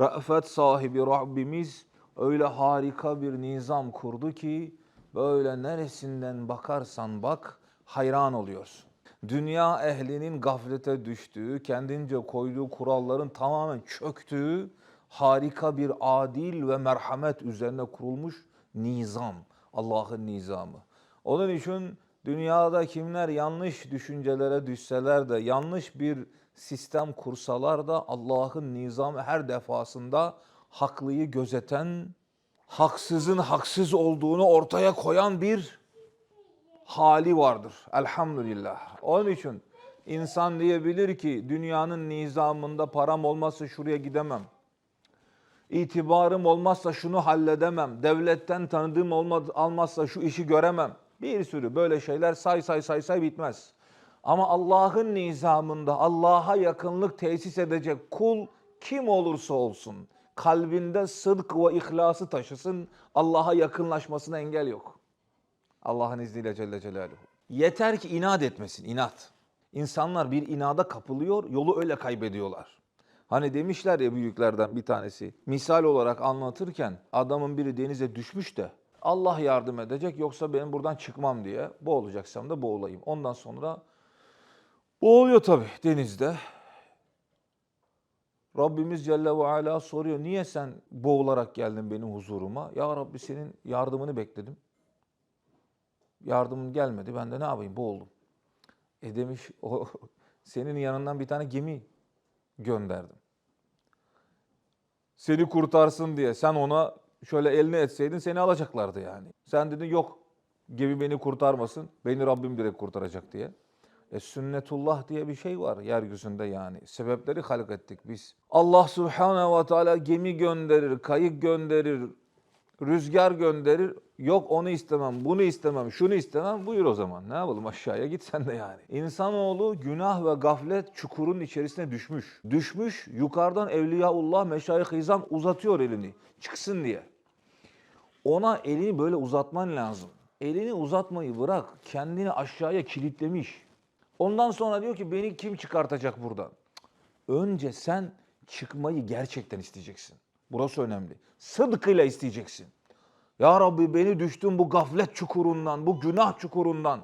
Ra'fet sahibi Rabbimiz öyle harika bir nizam kurdu ki böyle neresinden bakarsan bak hayran oluyorsun. Dünya ehlinin gaflete düştüğü, kendince koyduğu kuralların tamamen çöktüğü harika bir adil ve merhamet üzerine kurulmuş nizam. Allah'ın nizamı. Onun için dünyada kimler yanlış düşüncelere düşseler de yanlış bir sistem kursalar da Allah'ın nizamı her defasında haklıyı gözeten, haksızın haksız olduğunu ortaya koyan bir hali vardır. Elhamdülillah. Onun için insan diyebilir ki dünyanın nizamında param olmazsa şuraya gidemem. İtibarım olmazsa şunu halledemem. Devletten tanıdığım olmaz, almazsa şu işi göremem. Bir sürü böyle şeyler say say say say bitmez. Ama Allah'ın nizamında Allah'a yakınlık tesis edecek kul kim olursa olsun kalbinde sıdk ve ihlası taşısın Allah'a yakınlaşmasına engel yok. Allah'ın izniyle Celle Celaluhu. Yeter ki inat etmesin, inat. İnsanlar bir inada kapılıyor, yolu öyle kaybediyorlar. Hani demişler ya büyüklerden bir tanesi, misal olarak anlatırken adamın biri denize düşmüş de Allah yardım edecek yoksa benim buradan çıkmam diye boğulacaksam da boğulayım. Ondan sonra boğuluyor tabii denizde. Rabbimiz Celle ve Ala soruyor niye sen boğularak geldin benim huzuruma? Ya Rabbi senin yardımını bekledim. Yardımın gelmedi. Ben de ne yapayım? Boğuldum. E demiş o senin yanından bir tane gemi gönderdim. Seni kurtarsın diye. Sen ona şöyle eline etseydin seni alacaklardı yani. Sen dedin yok gemi beni kurtarmasın. Beni Rabbim direkt kurtaracak diye. E sünnetullah diye bir şey var yeryüzünde yani. Sebepleri halk ettik biz. Allah subhanehu ve teala gemi gönderir, kayık gönderir, rüzgar gönderir. Yok onu istemem, bunu istemem, şunu istemem. Buyur o zaman. Ne yapalım aşağıya git sen de yani. İnsanoğlu günah ve gaflet çukurun içerisine düşmüş. Düşmüş yukarıdan Evliyaullah, Meşayih İzam uzatıyor elini. Çıksın diye. Ona elini böyle uzatman lazım. Elini uzatmayı bırak. Kendini aşağıya kilitlemiş. Ondan sonra diyor ki beni kim çıkartacak buradan? Önce sen çıkmayı gerçekten isteyeceksin. Burası önemli. Sıdkıyla isteyeceksin. Ya Rabbi beni düştüm bu gaflet çukurundan, bu günah çukurundan,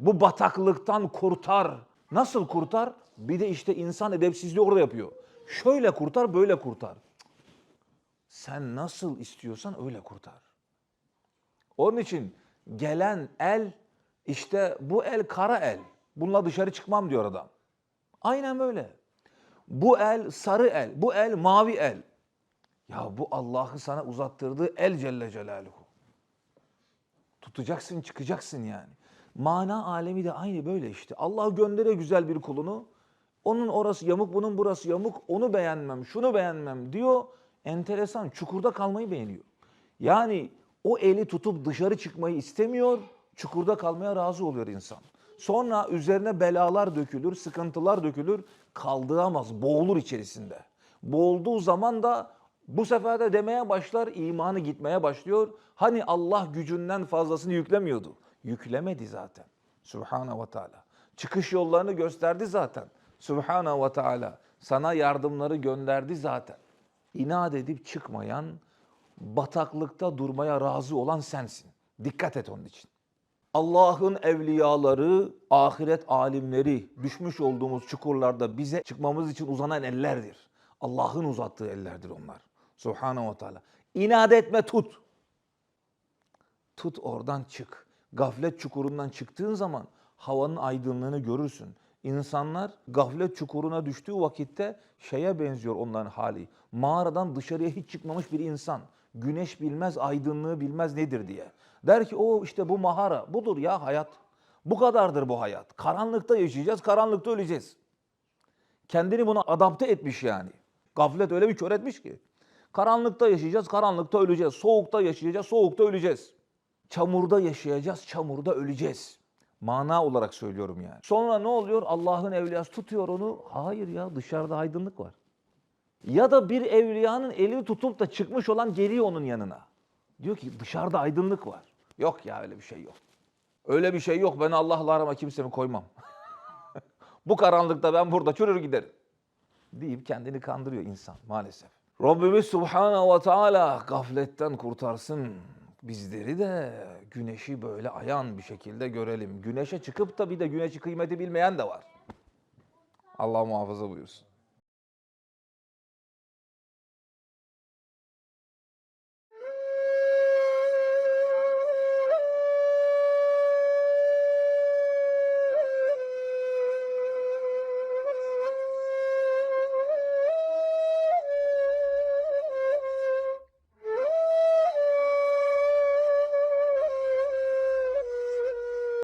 bu bataklıktan kurtar. Nasıl kurtar? Bir de işte insan edepsizliği orada yapıyor. Şöyle kurtar, böyle kurtar. Sen nasıl istiyorsan öyle kurtar. Onun için gelen el işte bu el kara el. Bununla dışarı çıkmam diyor adam. Aynen böyle. Bu el sarı el, bu el mavi el. Ya bu Allah'ı sana uzattırdığı el Celle Celaluhu. Tutacaksın, çıkacaksın yani. Mana alemi de aynı böyle işte. Allah gönderiyor güzel bir kulunu. Onun orası yamuk, bunun burası yamuk. Onu beğenmem, şunu beğenmem diyor. Enteresan, çukurda kalmayı beğeniyor. Yani o eli tutup dışarı çıkmayı istemiyor, çukurda kalmaya razı oluyor insan. Sonra üzerine belalar dökülür, sıkıntılar dökülür, kaldıramaz, boğulur içerisinde. Boğulduğu zaman da bu sefer de demeye başlar, imanı gitmeye başlıyor. Hani Allah gücünden fazlasını yüklemiyordu. Yüklemedi zaten. Subhanahu ve Teala. Çıkış yollarını gösterdi zaten. Subhanahu ve Teala. Sana yardımları gönderdi zaten. İnat edip çıkmayan, bataklıkta durmaya razı olan sensin. Dikkat et onun için. Allah'ın evliyaları, ahiret alimleri düşmüş olduğumuz çukurlarda bize çıkmamız için uzanan ellerdir. Allah'ın uzattığı ellerdir onlar. Subhanahu ve Teala. İnat etme tut. Tut oradan çık. Gaflet çukurundan çıktığın zaman havanın aydınlığını görürsün. İnsanlar gaflet çukuruna düştüğü vakitte şeye benziyor onların hali. Mağaradan dışarıya hiç çıkmamış bir insan. Güneş bilmez, aydınlığı bilmez nedir diye. Der ki o işte bu mağara, budur ya hayat. Bu kadardır bu hayat. Karanlıkta yaşayacağız, karanlıkta öleceğiz. Kendini buna adapte etmiş yani. Gaflet öyle bir kör etmiş ki. Karanlıkta yaşayacağız, karanlıkta öleceğiz. Soğukta yaşayacağız, soğukta öleceğiz. Çamurda yaşayacağız, çamurda öleceğiz. Mana olarak söylüyorum yani. Sonra ne oluyor? Allah'ın evliyası tutuyor onu. Hayır ya dışarıda aydınlık var. Ya da bir evliyanın elini tutup da çıkmış olan geliyor onun yanına. Diyor ki dışarıda aydınlık var. Yok ya öyle bir şey yok. Öyle bir şey yok. Ben Allah'la arama kimsemi koymam. Bu karanlıkta ben burada çürür giderim. Deyip kendini kandırıyor insan maalesef. Rabbimiz Subhanahu ve Teala gafletten kurtarsın. Bizleri de güneşi böyle ayan bir şekilde görelim. Güneşe çıkıp da bir de güneşi kıymeti bilmeyen de var. Allah muhafaza buyursun.